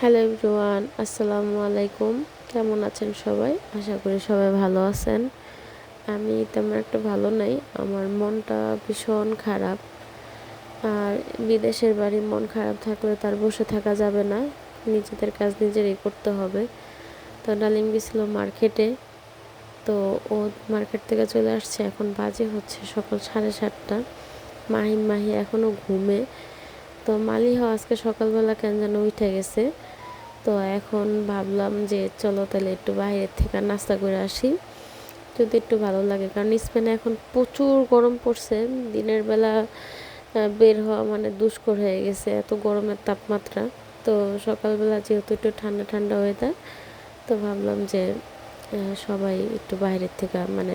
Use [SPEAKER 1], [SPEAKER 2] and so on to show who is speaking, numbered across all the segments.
[SPEAKER 1] Hello everyone, আসসালামু আলাইকুম। কেমন আছেন সবাই? আশা করি সবাই ভালো আছেন। আমি তেমন একটা ভালো নাই, আমার মনটা ভীষণ খারাপ। আর বিদেশের বাড়ি মন খারাপ থাকলে তার বসে থাকা যাবে না, নিজেদের কাজ নিজেরই করতে হবে। তো ডালিম গেছিল মার্কেটে, তো ও মার্কেট থেকে চলে আসছে, এখন বাজে হচ্ছে সকাল সাড়ে সাতটা। মাহিম মাহি এখনও ঘুমে। তো মালিহা আজকে সকালবেলা কেন যেন উঠে গেছে। তো এখন ভাবলাম যে চলো তাহলে একটু বাইরের থেকে নাস্তা করে আসি। যদি একটু ভালো লাগে, কারণ স্পেনে এখন প্রচুর গরম পড়ছে। দিনের বেলা বের হওয়া মানে দুষ্কর হয়ে গেছে, এত গরমের তাপমাত্রা। তো সকালবেলা যেহেতু একটু ঠান্ডা ঠান্ডা ওয়েদার তো ভাবলাম যে সবাই একটু বাইরের থেকে মানে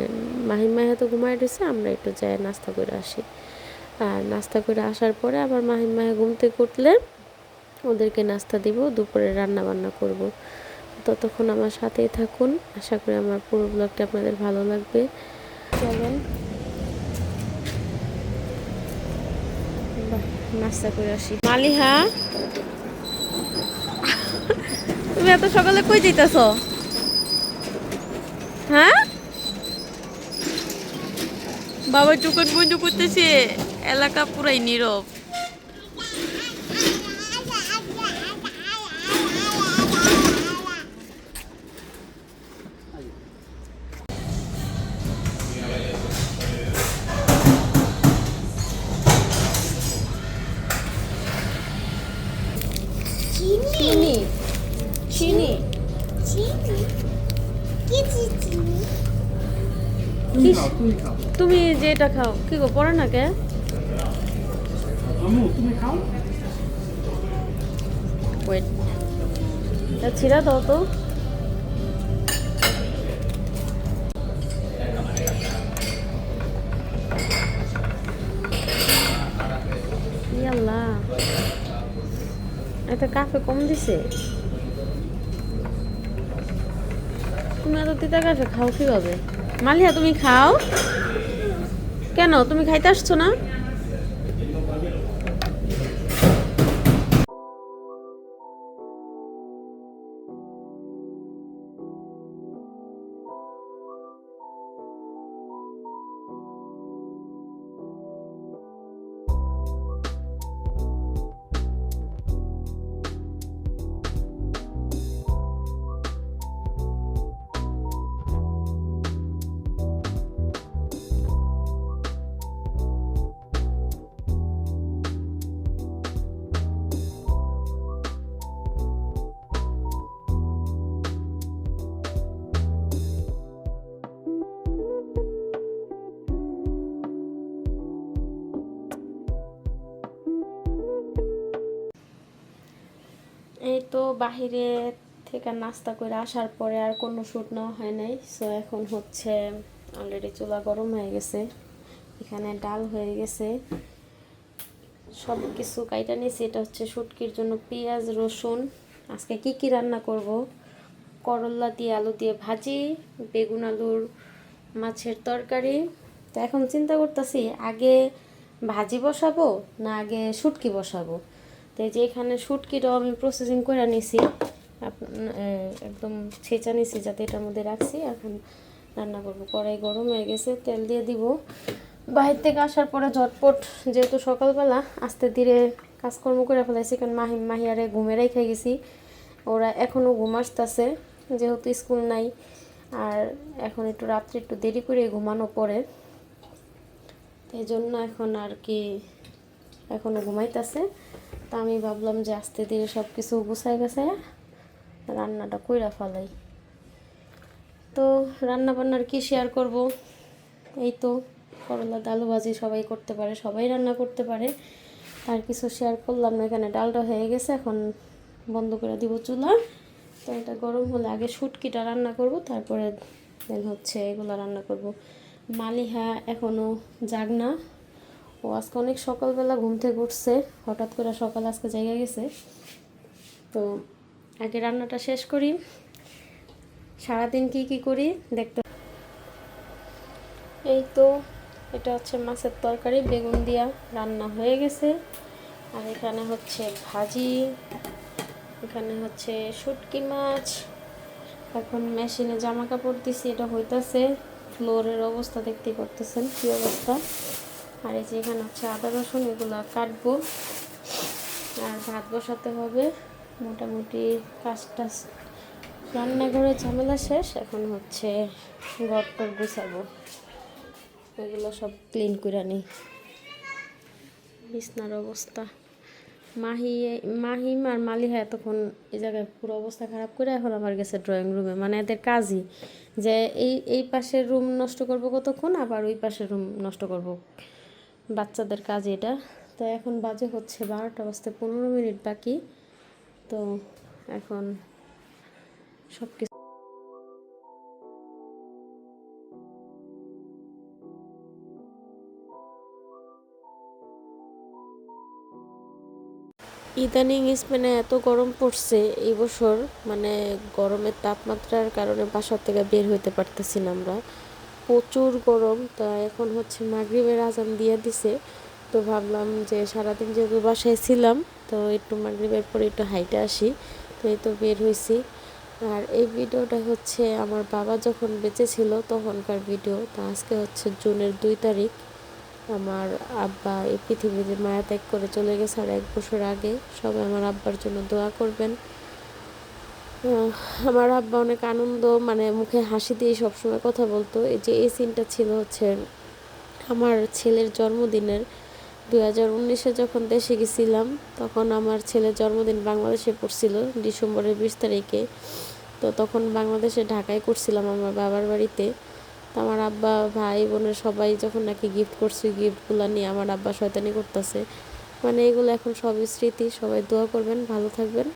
[SPEAKER 1] মাহিম মাহিয়া তো ঘুমাই রয়েছে, আমরা একটু যাই নাস্তা করে আসি। আর নাস্তা করে আসার পরে আবার মাহিয়া ঘুম থেকে উঠলে ওদেরকে নাস্তা দিব, দুপুরে রান্না বান্না করব। ততক্ষণ আমার সাথেই থাকুন। আশা করি আমার পুরো ব্লগটা আপনাদের ভালো লাগবে। চলেন। নাস্তা করে আসি। মালিহা! তুমি এত সকালে কই যেতেছ হ্যাঁ? বাবা টুকন বন্ধ করতেছে, এলাকা পুরাই নীরব। চিনি। চিনি।
[SPEAKER 2] চিনি? কি চিনি?
[SPEAKER 3] তুমি
[SPEAKER 1] যেটা খাও। কি গো পড়ে না কে?
[SPEAKER 3] তুমি খাও।
[SPEAKER 1] ওয়েট ছিঁড়া দাও তো। ইয়াল্লা। একটা কাফে কম দিছে। তুমি এত তিতা কাফে খাও কীভাবে? মালিয়া তুমি খাও? কেন? তুমি খাইতে আসছো না? এই তো বাহিরে থেকে নাস্তা করে আসার পরে আর কোনো শ্যুট নেওয়া হয় নাই। সো এখন হচ্ছে অলরেডি চুলা গরম হয়ে গেছে। এখানে ডাল হয়ে গেছে। সব কিছু কাইটা নিয়েছি। এটা হচ্ছে শুটকির জন্য পেঁয়াজ, রসুন। আজকে কি কি রান্না করব? করল্লা দিয়ে আলু দিয়ে ভাজি, বেগুন আলুর মাছের তরকারি। তো এখন চিন্তা করতেছি, আগে ভাজি বসাবো না আগে শুটকি বসাবো? তো যে এখানে শুটকিটাও আমি প্রসেসিং করে নিছি। একদম ছেঁচা নিছি যাতে এটার মধ্যে রাখছি। এখন রান্না করব। কড়াই গরম হয়ে গেছে, তেল দিয়ে দিব। বাহির থেকে আসার পরে ঝটপট, যেহেতু সকালবেলা, আস্তে ধীরে কাজকর্ম করে ফেলাইছি, কারণ মাহি মাহি মাহিয়ারে ঘুমেরাই রেখে গেছি। ওরা এখনও ঘুম আসতেছে, যেহেতু স্কুল নাই। আর এখন একটু রাত্রে একটু দেরি করে ঘুমানো পড়ে। এই জন্য এখন আর কি এখনও ঘুমাইতেছে। তা আমি ভাবলাম যে আস্তে ধীরে সব কিছু গুছাই গেছে রান্নাটা কইরা ফেলাই। তো রান্না বান্নার কি শেয়ার করব? এই তো করলা আলু ভাজি সবাই করতে পারে, সবাই রান্না করতে পারে। আর কিছু শেয়ার করলাম না, এখানে ডালটা হয়ে গেছে, এখন বন্ধ করে দিব চুলা। তো এটা গরম হলে আগে শুটকিটা রান্না করব, তারপরে দেন হচ্ছে এগুলো রান্না করব। মালিহা এখনও জাগনা। ও আজকে অনেক সকালবেলা ঘুম থেকে উঠছে, হঠাৎ করে সকাল আজকে জায়গা গেছে। তো আগে রান্নাটা শেষ করি। সারাদিন কি কি করি দেখতে এই তো, এটা হচ্ছে মাছের তরকারি, বেগুন দিয়া রান্না হয়ে গেছে। আর এখানে হচ্ছে ভাজি, এখানে হচ্ছে শুটকি মাছ। এখন মেশিনে জামা কাপড় দিছি, এটা হইতাছে। ফ্লোরের অবস্থা দেখতে পারতেছেন কি অবস্থা। আর এই যে এখানে হচ্ছে আদা রসুন, এগুলো কাটবো। আর ভাত বসাতে হবে। মোটামুটি কাজটা রান্নাঘরে ঝামেলা শেষ, এখন হচ্ছে ঘর টর গুছাবো। এগুলো সব ক্লিন করে নিই বিছনার অবস্থা। মাহি, মাহিম আর মালিহা এতক্ষণ এই জায়গায় পুরো অবস্থা খারাপ করে এখন আমার গেছে ড্রয়িং রুমে মানে এদের কাজই যে এই এই পাশের রুম নষ্ট করব কতক্ষণ, আবার ওই পাশের রুম নষ্ট করব। বাচ্চাদের কাজ এটা। তো এখন বাজে হচ্ছে বারোটা বাজতে পনেরো মিনিট বাকি। তো এখন সব কিছু ইদানিং স্পেনে এত গরম পড়ছে এই বছর মানে গরমের তাপমাত্রার কারণে বাসার থেকে বের হইতে পারতেছি না আমরা। প্রচুর গরম, তা এখন হচ্ছে মাগরিবের আজান দিয়ে দিছে। তো ভাবলাম যে সারাদিন যেহেতু বাসায় ছিলাম, তো একটু মাগরিবের পরে একটু হাইটে আসি। তো এই তো বের হয়েছি আর এই ভিডিওটা হচ্ছে আমার বাবা যখন বেঁচে ছিল তখনকার ভিডিও। তা আজকে হচ্ছে জুনের দুই তারিখ। আমার আব্বা এই পৃথিবীতে মায়া ত্যাগ করে চলে গেছে আর এক বছর আগে। সবাই আমার আব্বার জন্য দোয়া করবেন। আমার আব্বা অনেক আনন্দ মানে মুখে হাসি দিয়ে সবসময় কথা বলতো। এই যে এই সিনটা ছিল হচ্ছে আমার ছেলের জন্মদিনের। দু হাজার উনিশে যখন দেশে গেছিলাম, তখন আমার ছেলের জন্মদিন বাংলাদেশে পড়ছিল, ডিসেম্বরের বিশ তারিখে। তো তখন বাংলাদেশে ঢাকায় করছিলাম আমার বাবার বাড়িতে। তো আমার আব্বা, ভাই, বোনের সবাই যখন নাকি গিফট করছে গিফটগুলো নিয়ে আমার আব্বা শয়তানি করতেছে। মানে এগুলো এখন সবই স্মৃতি, সবাই দোয়া করবেন, ভালো থাকবেন।